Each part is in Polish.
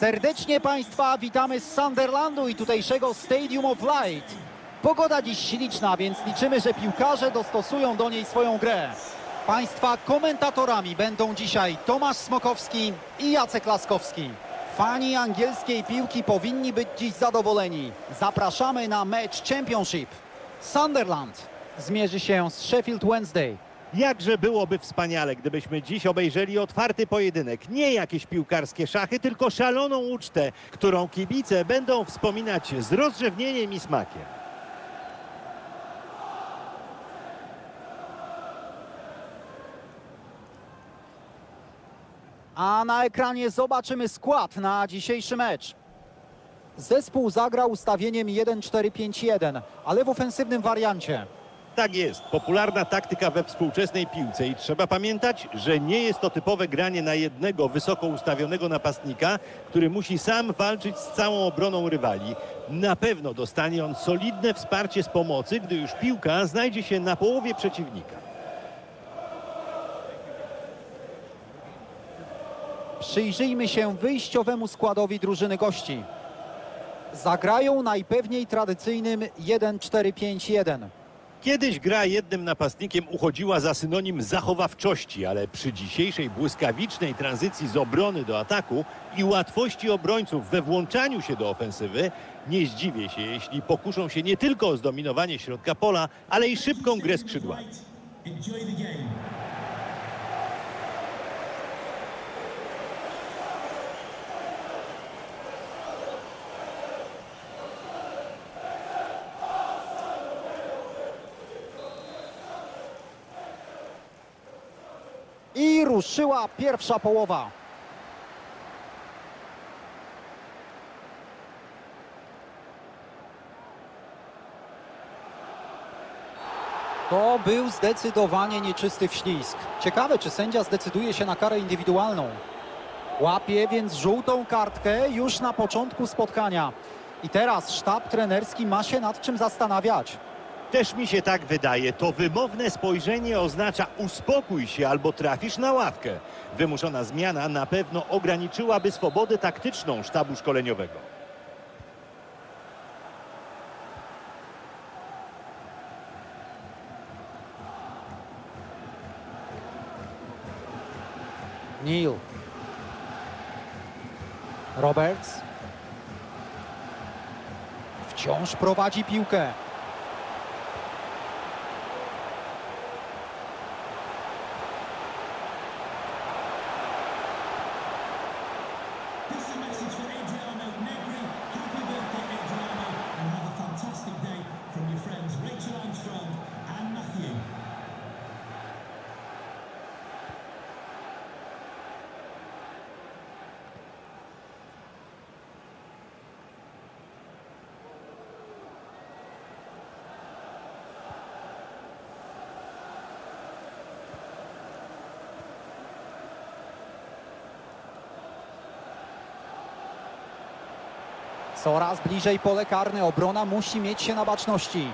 Serdecznie Państwa witamy z Sunderlandu i tutejszego Stadium of Light. Pogoda dziś śliczna, więc liczymy, że piłkarze dostosują do niej swoją grę. Państwa komentatorami będą dzisiaj Tomasz Smokowski i Jacek Laskowski. Fani angielskiej piłki powinni być dziś zadowoleni. Zapraszamy na mecz Championship. Sunderland zmierzy się z Sheffield Wednesday. Jakże byłoby wspaniale, gdybyśmy dziś obejrzeli otwarty pojedynek. Nie jakieś piłkarskie szachy, tylko szaloną ucztę, którą kibice będą wspominać z rozrzewnieniem i smakiem. A na ekranie zobaczymy skład na dzisiejszy mecz. Zespół zagrał ustawieniem 1-4-5-1, ale w ofensywnym wariancie. Tak jest, popularna taktyka we współczesnej piłce i trzeba pamiętać, że nie jest to typowe granie na jednego wysoko ustawionego napastnika, który musi sam walczyć z całą obroną rywali. Na pewno dostanie on solidne wsparcie z pomocy, gdy już piłka znajdzie się na połowie przeciwnika. Przyjrzyjmy się wyjściowemu składowi drużyny gości. Zagrają najpewniej tradycyjnym 1-4-5-1. Kiedyś gra jednym napastnikiem uchodziła za synonim zachowawczości, ale przy dzisiejszej błyskawicznej tranzycji z obrony do ataku i łatwości obrońców we włączaniu się do ofensywy, nie zdziwię się, jeśli pokuszą się nie tylko o zdominowanie środka pola, ale i szybką grę skrzydłami. Ruszyła pierwsza połowa. To był zdecydowanie nieczysty wślizg. Ciekawe, czy sędzia zdecyduje się na karę indywidualną. Łapie więc żółtą kartkę już na początku spotkania. I teraz sztab trenerski ma się nad czym zastanawiać. Też mi się tak wydaje. To wymowne spojrzenie oznacza uspokój się albo trafisz na ławkę. Wymuszona zmiana na pewno ograniczyłaby swobodę taktyczną sztabu szkoleniowego. Neil. Roberts. Wciąż prowadzi piłkę. Coraz bliżej pole karne. Obrona musi mieć się na baczności.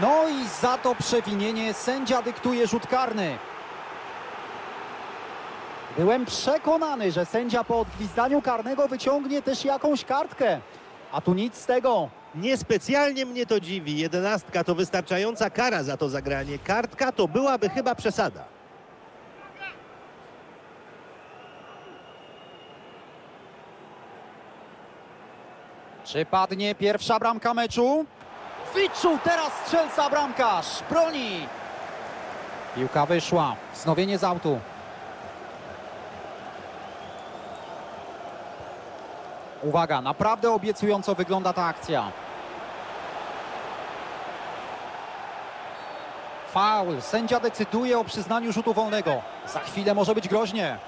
No i za to przewinienie sędzia dyktuje rzut karny. Byłem przekonany, że sędzia po odgwizdaniu karnego wyciągnie też jakąś kartkę. A tu nic z tego. Niespecjalnie mnie to dziwi. Jedenastka to wystarczająca kara za to zagranie. Kartka to byłaby chyba przesada. Czy padnie pierwsza bramka meczu? Wyczuł teraz strzelca bramkarz. Broni. Piłka wyszła. Wznowienie z autu. Uwaga, naprawdę obiecująco wygląda ta akcja. Faul. Sędzia decyduje o przyznaniu rzutu wolnego. Za chwilę może być groźnie.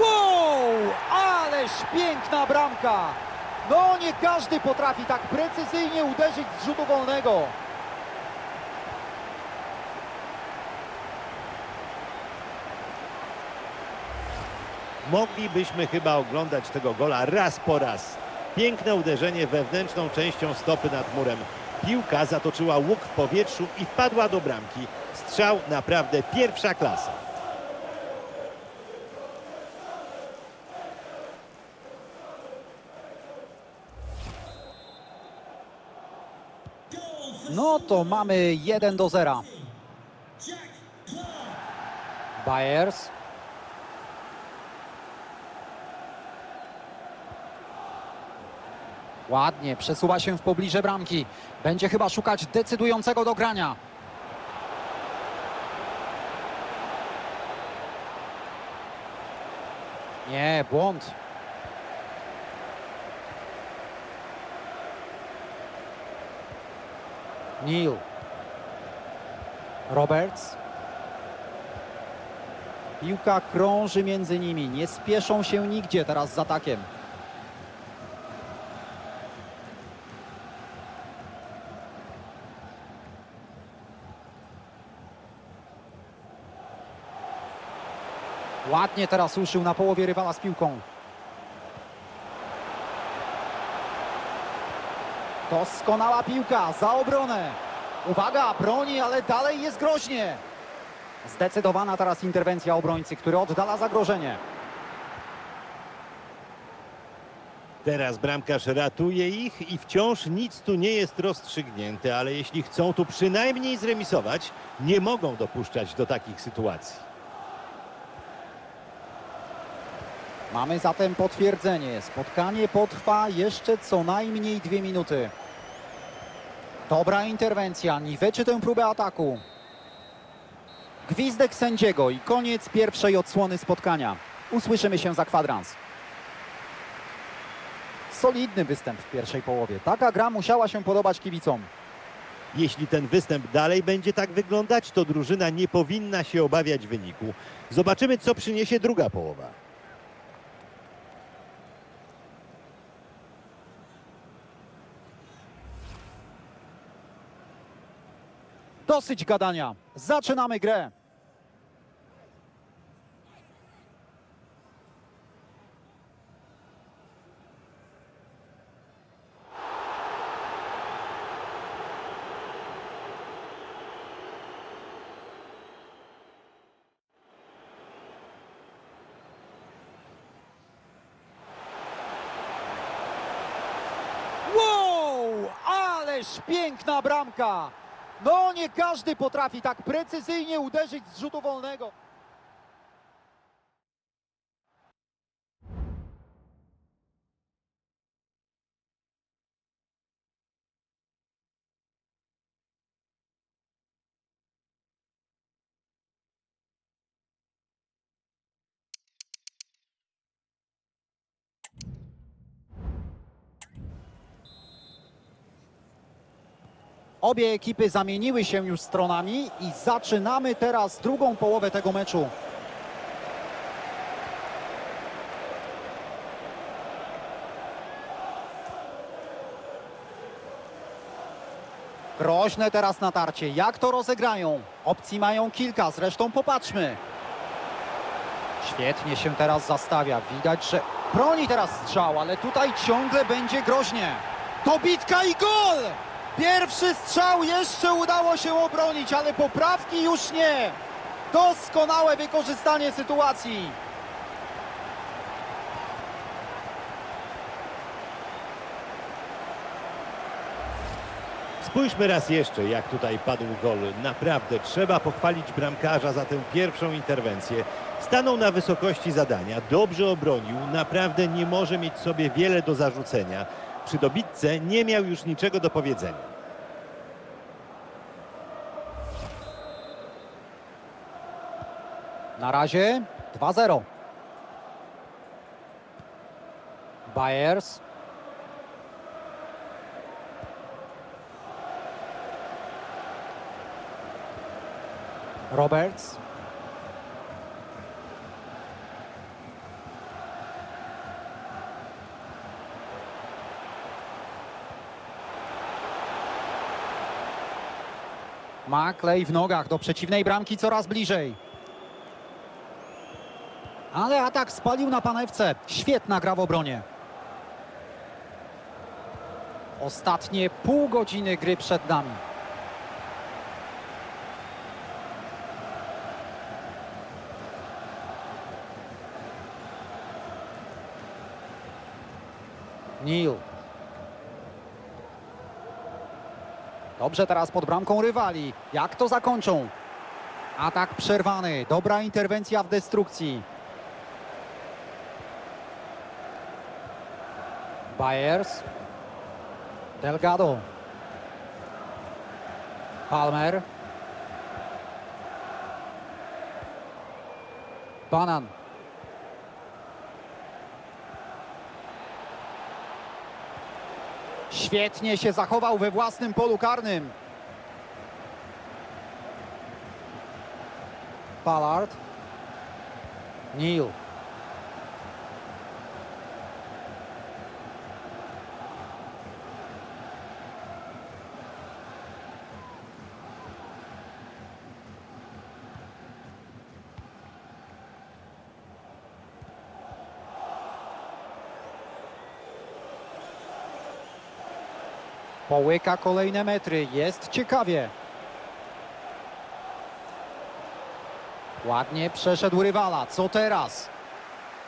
Wow! Ależ piękna bramka! No nie każdy potrafi tak precyzyjnie uderzyć z rzutu wolnego. Moglibyśmy chyba oglądać tego gola raz po raz. Piękne uderzenie wewnętrzną częścią stopy nad murem. Piłka zatoczyła łuk w powietrzu i wpadła do bramki. Strzał naprawdę pierwsza klasa. No to mamy 1 do 0. Jack Clark. Bayers. Ładnie, przesuwa się w pobliże bramki. Będzie chyba szukać decydującego dogrania. Nie, błąd. Neil. Roberts. Piłka krąży między nimi. Nie spieszą się nigdzie teraz z atakiem. Ładnie teraz uszył na połowie rywala z piłką. Doskonała piłka za obronę. Uwaga, broni, ale dalej jest groźnie. Zdecydowana teraz interwencja obrońcy, który oddala zagrożenie. Teraz bramkarz ratuje ich i wciąż nic tu nie jest rozstrzygnięte, ale jeśli chcą tu przynajmniej zremisować, nie mogą dopuszczać do takich sytuacji. Mamy zatem potwierdzenie. Spotkanie potrwa jeszcze co najmniej dwie minuty. Dobra interwencja, niweczy tę próbę ataku. Gwizdek sędziego i koniec pierwszej odsłony spotkania. Usłyszymy się za kwadrans. Solidny występ w pierwszej połowie. Taka gra musiała się podobać kibicom. Jeśli ten występ dalej będzie tak wyglądać, to drużyna nie powinna się obawiać wyniku. Zobaczymy, co przyniesie druga połowa. Dosyć gadania. Zaczynamy grę. Wow! Ależ piękna bramka! No nie każdy potrafi tak precyzyjnie uderzyć z rzutu wolnego. Obie ekipy zamieniły się już stronami i zaczynamy teraz drugą połowę tego meczu. Groźne teraz natarcie. Jak to rozegrają? Opcji mają kilka, zresztą popatrzmy. Świetnie się teraz zastawia. Widać, że broni teraz strzał, ale tutaj ciągle będzie groźnie. To bitka i gol! Pierwszy strzał jeszcze udało się obronić, ale poprawki już nie. Doskonałe wykorzystanie sytuacji. Spójrzmy raz jeszcze, jak tutaj padł gol. Naprawdę trzeba pochwalić bramkarza za tę pierwszą interwencję. Stanął na wysokości zadania, dobrze obronił, naprawdę nie może mieć sobie wiele do zarzucenia. Przy dobitce nie miał już niczego do powiedzenia. Na razie 2-0. Bayers. Roberts. Ma klej w nogach do przeciwnej bramki coraz bliżej. Ale atak spalił na panewce. Świetna gra w obronie. Ostatnie pół godziny gry przed nami. Neil. Dobrze teraz pod bramką rywali. Jak to zakończą? Atak przerwany. Dobra interwencja w destrukcji. Bayers. Delgado. Palmer. Banan. Świetnie się zachował we własnym polu karnym. Ballard. Neil. Połyka kolejne metry. Jest ciekawie. Ładnie przeszedł rywala. Co teraz?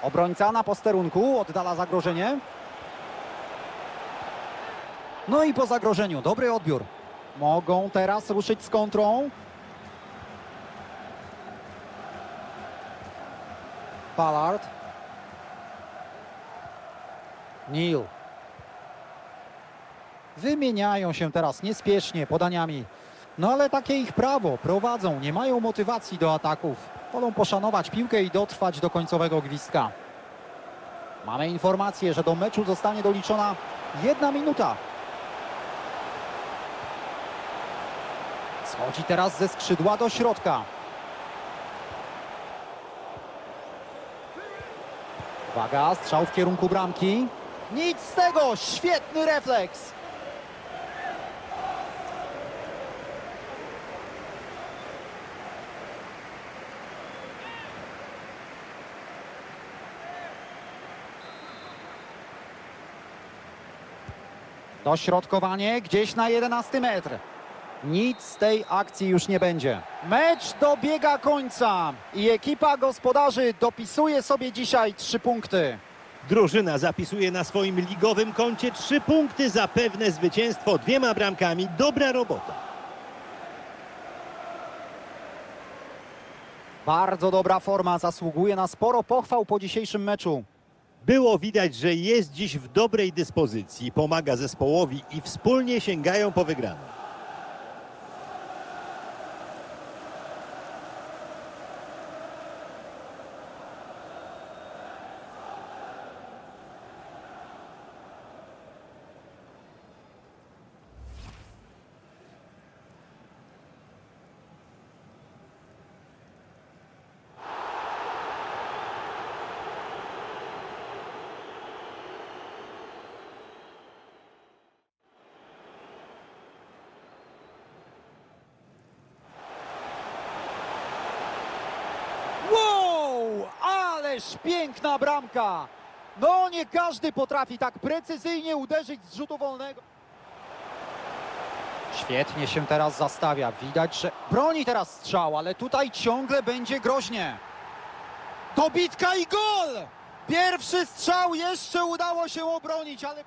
Obrońca na posterunku oddala zagrożenie. No i po zagrożeniu dobry odbiór. Mogą teraz ruszyć z kontrą. Ballard. Neil. Wymieniają się teraz niespiesznie podaniami. No ale takie ich prawo. Prowadzą, nie mają motywacji do ataków. Wolą poszanować piłkę i dotrwać do końcowego gwizdka. Mamy informację, że do meczu zostanie doliczona jedna minuta. Schodzi teraz ze skrzydła do środka. Uwaga, strzał w kierunku bramki. Nic z tego, świetny refleks. Dośrodkowanie gdzieś na 11 metr. Nic z tej akcji już nie będzie. Mecz dobiega końca i ekipa gospodarzy dopisuje sobie dzisiaj trzy punkty. Drużyna zapisuje na swoim ligowym koncie trzy punkty za pewne zwycięstwo dwiema bramkami. Dobra robota. Bardzo dobra forma zasługuje na sporo pochwał po dzisiejszym meczu. Było widać, że jest dziś w dobrej dyspozycji, pomaga zespołowi i wspólnie sięgają po wygraną. Wow! Ależ piękna bramka! No nie każdy potrafi tak precyzyjnie uderzyć z rzutu wolnego. Świetnie się teraz zastawia. Widać, że broni teraz strzał, ale tutaj ciągle będzie groźnie. Dobitka i gol! Pierwszy strzał jeszcze udało się obronić, ale